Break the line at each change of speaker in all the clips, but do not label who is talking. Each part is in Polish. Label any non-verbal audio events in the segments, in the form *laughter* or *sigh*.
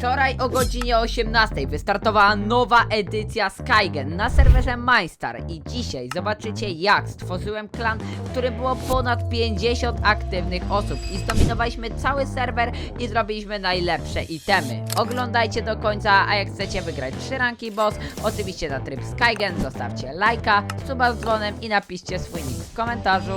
Wczoraj o godzinie 18 wystartowała nowa edycja Skygen na serwerze MyStar i dzisiaj zobaczycie jak stworzyłem klan, w którym było ponad 50 aktywnych osób i zdominowaliśmy cały serwer i zrobiliśmy najlepsze itemy. Oglądajcie do końca, a jak chcecie wygrać 3 ranki boss, oczywiście na tryb Skygen zostawcie lajka, suba z dzwonem i napiszcie swój nick w komentarzu.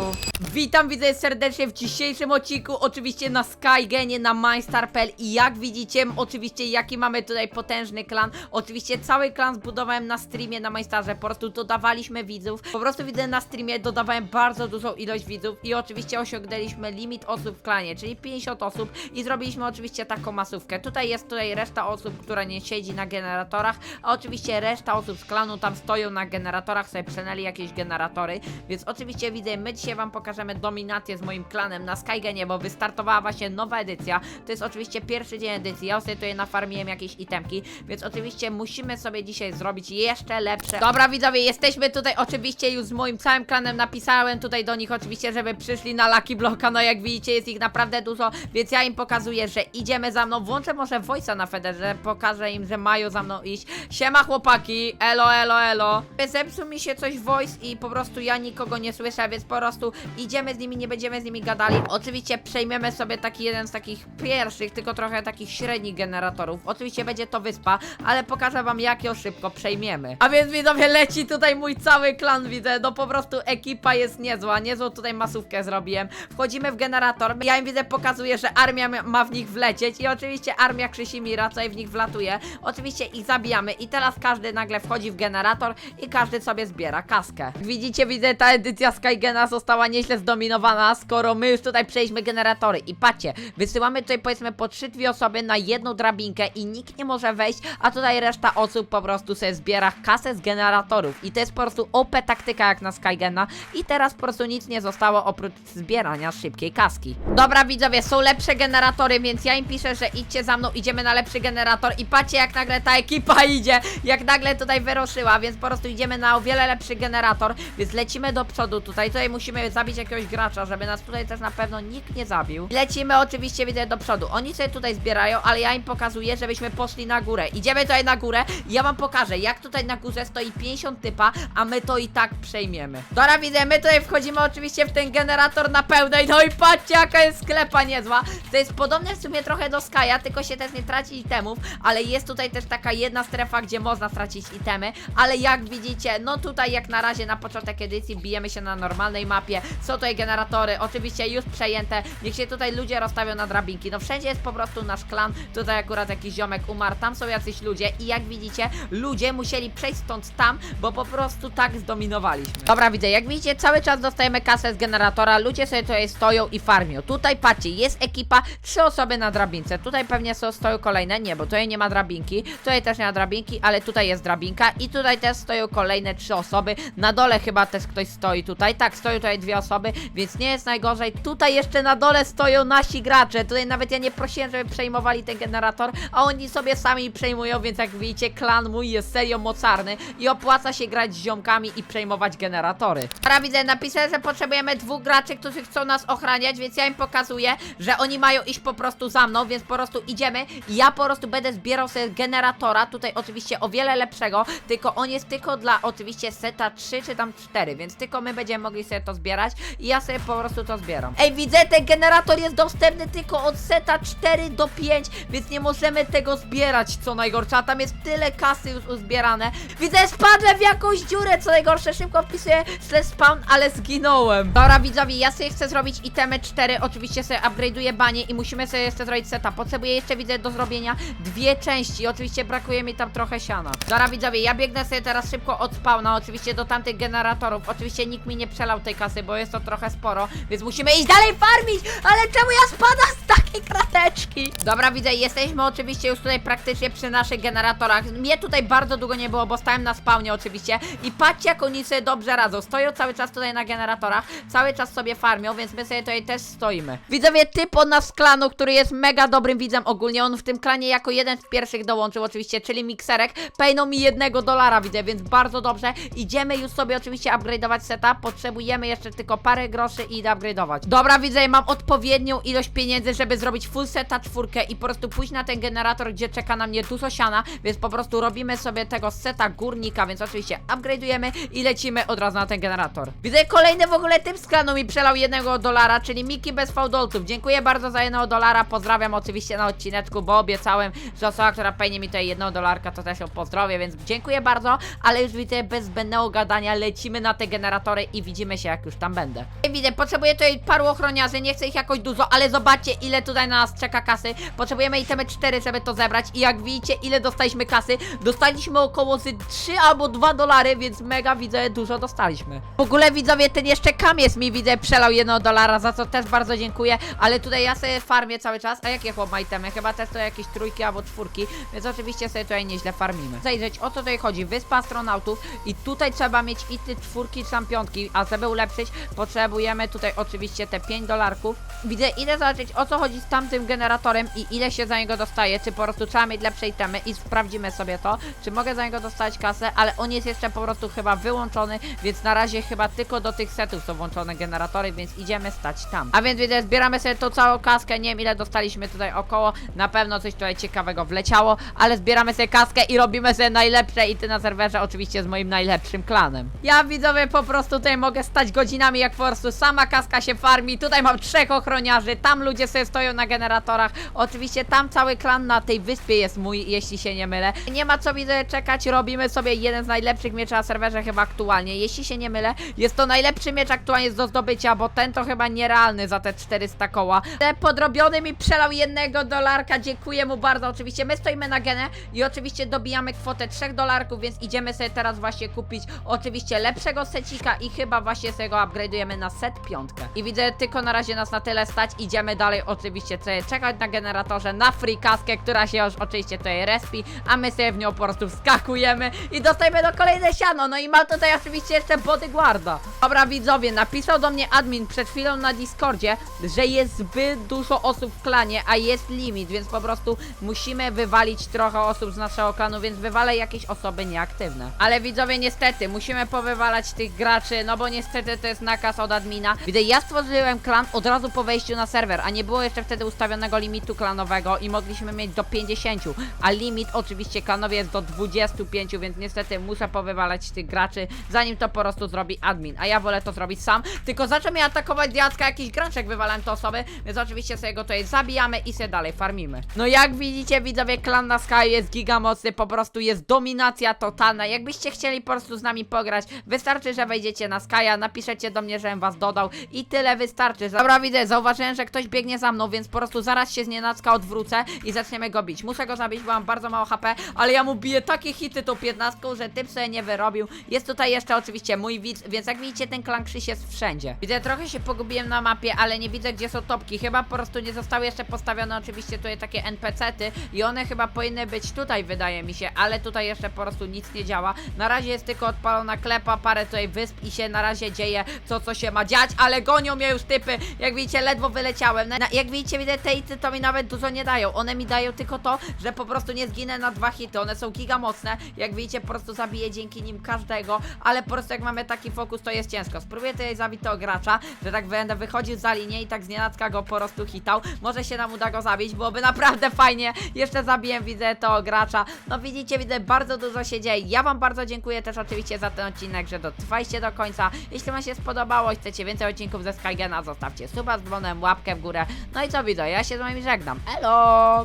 Witam, widzę serdecznie w dzisiejszym odcinku, oczywiście na Skygenie, na MyStar.pl i jak widzicie, oczywiście jaki mamy tutaj potężny klan, oczywiście cały klan zbudowałem na streamie na MyStarze, po prostu dodawaliśmy widzów, po prostu widzę na streamie, dodawałem bardzo dużą ilość widzów i oczywiście osiągnęliśmy limit osób w klanie, czyli 50 osób i zrobiliśmy oczywiście taką masówkę, tutaj jest tutaj reszta osób, która nie siedzi na generatorach, a oczywiście reszta osób z klanu tam stoją na generatorach, sobie przenęli jakieś generatory, więc oczywiście widzę, my dzisiaj wam pokażemy dominację z moim klanem na Skygenie, bo wystartowała właśnie nowa edycja. To jest oczywiście pierwszy dzień edycji. Ja sobie tutaj nafarmiłem jakieś itemki, więc oczywiście musimy sobie dzisiaj zrobić jeszcze lepsze. Dobra widzowie, jesteśmy tutaj oczywiście już z moim całym klanem. Napisałem tutaj do nich oczywiście, żeby przyszli na Lucky Blocka. No jak widzicie, jest ich naprawdę dużo, więc ja im pokazuję, że idziemy za mną. Włączę może voice'a na Federze, pokażę im, że mają za mną iść. Siema chłopaki, elo, elo, elo. Zepsuł mi się coś voice i po prostu ja nikogo nie słyszę, więc po prostu idziemy z nimi, nie będziemy z nimi gadali. Oczywiście przejmiemy sobie taki jeden z takich pierwszych, tylko trochę takich średnich generatorów. Oczywiście będzie to wyspa, ale pokażę wam jak ją szybko przejmiemy. A więc widzowie, leci tutaj mój cały klan, widzę, no po prostu ekipa jest niezła, niezłą tutaj masówkę zrobiłem. Wchodzimy w generator, ja im widzę, pokazuję, że armia ma- w nich wlecieć i oczywiście armia Krzysimira tutaj w nich wlatuje. Oczywiście ich zabijamy i teraz każdy nagle wchodzi w generator i każdy sobie zbiera kaskę. Widzicie, widzę, ta edycja Skygena została nieźle zdominowana, skoro my już tutaj przejęliśmy generatory. I patrzcie, wysyłamy tutaj powiedzmy po 3-2 osoby na jedną drabinkę i nikt nie może wejść, a tutaj reszta osób po prostu sobie zbiera kasę z generatorów. I to jest po prostu OP taktyka jak na Skygena. I teraz po prostu nic nie zostało oprócz zbierania szybkiej kaski. Dobra widzowie, są lepsze generatory, więc ja im piszę, że idźcie za mną, idziemy na lepszy generator i patrzcie jak nagle ta ekipa *laughs* idzie, jak nagle tutaj wyruszyła, więc po prostu idziemy na o wiele lepszy generator, więc lecimy do przodu tutaj, tutaj musimy zabić jakiegoś gracza, żeby nas tutaj też na pewno nikt nie zabił. Lecimy oczywiście, widzę, do przodu. Oni sobie tutaj zbierają, ale ja im pokazuję, żebyśmy poszli na górę. Idziemy tutaj na górę. Ja wam pokażę, jak tutaj na górze stoi 50 typa, a my to i tak przejmiemy. Dobra, widzę, my tutaj wchodzimy oczywiście w ten generator na pełnej, no i patrzcie, jaka jest sklepa niezła. To jest podobne w sumie trochę do Skya, tylko się też nie traci itemów, ale jest tutaj też taka jedna strefa, gdzie można stracić itemy, ale jak widzicie, no tutaj jak na razie na początek edycji bijemy się na normalnej mapie, są tutaj generatory, oczywiście już przejęte, niech się tutaj ludzie rozstawią na drabinki, no wszędzie jest po prostu nasz klan, tutaj akurat jakiś ziomek umarł, tam są jacyś ludzie i jak widzicie, ludzie musieli przejść stąd tam, bo po prostu tak zdominowaliśmy. Dobra, widzę, jak widzicie, cały czas dostajemy kasę z generatora, ludzie sobie tutaj stoją i farmią. Tutaj patrzcie, jest ekipa, trzy osoby na drabince, tutaj pewnie są, stoją kolejne, nie, bo tutaj nie ma drabinki, tutaj też nie ma drabinki, ale tutaj jest drabinka i tutaj też stoją kolejne trzy osoby, na dole chyba też ktoś stoi tutaj, tak, stoją tutaj dwie osoby, więc nie jest najgorzej, tutaj jeszcze na dole stoją nasi gracze, tutaj nawet ja nie prosiłem, żeby przejmowali ten generator, a oni sobie sami przejmują, więc jak widzicie, klan mój jest serio mocarny i opłaca się grać z ziomkami i przejmować generatory. Teraz widzę, napisałem, że potrzebujemy dwóch graczy, którzy chcą nas ochraniać, więc ja im pokazuję, że oni mają iść po prostu za mną, więc po prostu idziemy i ja po prostu będę zbierał sobie generatora, tutaj oczywiście o wiele lepszego, tylko on jest tylko dla oczywiście seta 3 czy tam 4, więc tylko my będziemy mogli sobie to zbierać i ja sobie po prostu to zbieram. Ej, widzę, ten generator jest dostępny tylko od seta 4 do 5, więc nie możemy tego zbierać, co najgorsze, a tam jest tyle kasy już uzbierane. Widzę, spadłem w jakąś dziurę, co najgorsze, szybko wpisuję slash spawn, ale zginąłem. Dobra, widzowie, ja sobie chcę zrobić itemy 4, oczywiście sobie upgrade'uję banie i musimy sobie jeszcze zrobić seta. Potrzebuję jeszcze, widzę, do zrobienia dwie części, oczywiście brakuje mi tam trochę siana. Dobra, widzowie, ja biegnę sobie teraz szybko od spawna, oczywiście do tamtych generatorów, oczywiście nikt mi nie przelał tej kasy, bo jest to trochę sporo, więc musimy iść dalej farmić, ale czemu ja spadam z krateczki? Dobra, widzę, jesteśmy oczywiście już tutaj praktycznie przy naszych generatorach. Mnie tutaj bardzo długo nie było, bo stałem na spawnie oczywiście i patrzcie jak oni sobie dobrze radzą. Stoją cały czas tutaj na generatorach, cały czas sobie farmią, więc my sobie tutaj też stoimy. Widzowie, typ od nas z klanu, który jest mega dobrym widzem ogólnie, on w tym klanie jako jeden z pierwszych dołączył oczywiście, czyli mikserek, pejnął mi jednego dolara widzę, więc bardzo dobrze. Idziemy już sobie oczywiście upgrade'ować seta, potrzebujemy jeszcze tylko parę groszy i upgrade'ować. Dobra, widzę, mam odpowiednią ilość pieniędzy, żeby zrobić full seta czwórkę i po prostu pójść na ten generator, gdzie czeka na mnie dużo siana, więc po prostu robimy sobie tego seta górnika, więc oczywiście upgrade'ujemy i lecimy od razu na ten generator. Widzę kolejny w ogóle typ z klanu mi przelał jednego dolara, czyli Miki bez fałdolców. Dziękuję bardzo za jednego dolara, pozdrawiam oczywiście na odcineczku, bo obiecałem, że osoba, która pejnie mi tutaj jednego dolarka, to też ją pozdrowię, więc dziękuję bardzo, ale już widzę bez zbędnego gadania, lecimy na te generatory i widzimy się jak już tam będę. Widzę, potrzebuję tutaj paru ochroniarzy, nie chcę ich jakoś dużo, ale zobaczcie ile tutaj na nas czeka kasy. Potrzebujemy itemy 4, żeby to zebrać i jak widzicie ile dostaliśmy kasy, dostaliśmy około z 3 albo 2 dolary, więc mega widzę dużo dostaliśmy. W ogóle widzowie, ten jeszcze kamies mi widzę przelał 1 dolara, za co też bardzo dziękuję, ale tutaj ja sobie farmię cały czas, a jakie chłop ma itemy? Chyba też to jakieś trójki albo czwórki, więc oczywiście sobie tutaj nieźle farmimy. Zajrzeć o co tutaj chodzi, wyspa astronautów i tutaj trzeba mieć i ty czwórki czy tam piątki, a żeby ulepszyć potrzebujemy tutaj oczywiście te 5 dolarków. Widzę ile zobaczyć o co chodzi z tamtym generatorem i ile się za niego dostaje, czy po prostu trzeba mieć lepsze itemy i sprawdzimy sobie to, czy mogę za niego dostać kasę, ale on jest jeszcze po prostu chyba wyłączony, więc na razie chyba tylko do tych setów są włączone generatory, więc idziemy stać tam. A więc widzę, zbieramy sobie tą całą kaskę, nie wiem ile dostaliśmy tutaj około, na pewno coś tutaj ciekawego wleciało, ale zbieramy sobie kaskę i robimy sobie najlepsze ity na serwerze, oczywiście z moim najlepszym klanem. Ja widzowie po prostu tutaj mogę stać godzinami jak po prostu sama kaska się farmi, tutaj mam trzech ochroniarzy, tam ludzie sobie stoją na generatorach, oczywiście tam cały klan na tej wyspie jest mój, jeśli się nie mylę. Nie ma co widzę czekać, robimy sobie jeden z najlepszych mieczy na serwerze chyba aktualnie, jeśli się nie mylę, jest to najlepszy miecz aktualnie do zdobycia, bo ten to chyba nierealny za te 400 koła. Te podrobiony mi przelał jednego dolarka, dziękuję mu bardzo, oczywiście my stoimy na genę i oczywiście dobijamy kwotę 3 dolarków, więc idziemy sobie teraz właśnie kupić oczywiście lepszego secika i chyba właśnie sobie go upgrade'ujemy na set piątkę. I widzę tylko na razie nas na tyle stać, idziemy dalej oczywiście sobie czekać na generatorze, na free która się już oczywiście tutaj respi, a my sobie w nią po prostu wskakujemy i dostajemy do kolejne siano, no i mam tutaj oczywiście jeszcze bodyguarda. Dobra widzowie, napisał do mnie admin przed chwilą na Discordzie, że jest zbyt dużo osób w klanie, a jest limit, więc po prostu musimy wywalić trochę osób z naszego klanu, więc wywalę jakieś osoby nieaktywne. Ale widzowie, niestety, musimy powywalać tych graczy, no bo niestety to jest nakaz od admina. Widzę, ja stworzyłem klan od razu po wejściu na serwer, a nie było jeszcze wtedy ustawionego limitu klanowego i mogliśmy mieć do 50, a limit oczywiście klanowy jest do 25, więc niestety muszę powywalać tych graczy, zanim to po prostu zrobi admin, a ja wolę to zrobić sam, tylko zaczął mnie atakować diacka jakiś graczek, wywalałem te osoby, więc oczywiście sobie go tutaj zabijamy i sobie dalej farmimy. No jak widzicie widzowie, klan na Sky jest giga mocny, po prostu jest dominacja totalna, jakbyście chcieli po prostu z nami pograć, wystarczy, że wejdziecie na Skya, napiszecie do mnie, żebym was dodał i tyle wystarczy. Dobra widzę, zauważyłem, że ktoś biegnie za mną, więc po prostu zaraz się z nienacka odwrócę i zaczniemy go bić. Muszę go zabić, bo mam bardzo mało HP, ale ja mu biję takie hity tą 15, że typ sobie nie wyrobił. Jest tutaj jeszcze oczywiście mój widz, więc jak widzicie ten klan Krzyś jest wszędzie. Widzę, trochę się pogubiłem na mapie, ale nie widzę gdzie są topki. Chyba po prostu nie zostały jeszcze postawione oczywiście tutaj takie NPC-ty i one chyba powinny być tutaj wydaje mi się, ale tutaj jeszcze po prostu nic nie działa. Na razie jest tylko odpalona klepa, parę tutaj wysp i się na razie dzieje co co się ma dziać, ale gonią mnie już typy. Jak widzicie ledwo wyleciałem. Na, jak widzicie widzę te hity to mi nawet dużo nie dają. One mi dają tylko to, że po prostu nie zginę na dwa hity. One są giga mocne. Jak widzicie po prostu zabiję dzięki nim każdego, ale po prostu jak mamy taki fokus to jest ciężko. Spróbuję tutaj zabić tego gracza, że tak będę wychodził za linię i tak z nienacka go po prostu hitał. Może się nam uda go zabić, byłoby naprawdę fajnie. Jeszcze zabiję, widzę to gracza. No widzicie, widzę, bardzo dużo się dzieje. Ja wam bardzo dziękuję też oczywiście za ten odcinek, że dotrwaliście do końca. Jeśli wam się spodobało i chcecie więcej odcinków ze Skygena, zostawcie suba z dzwonem, łapkę w górę. No i co widzę, ja się z wami żegnam. Elo!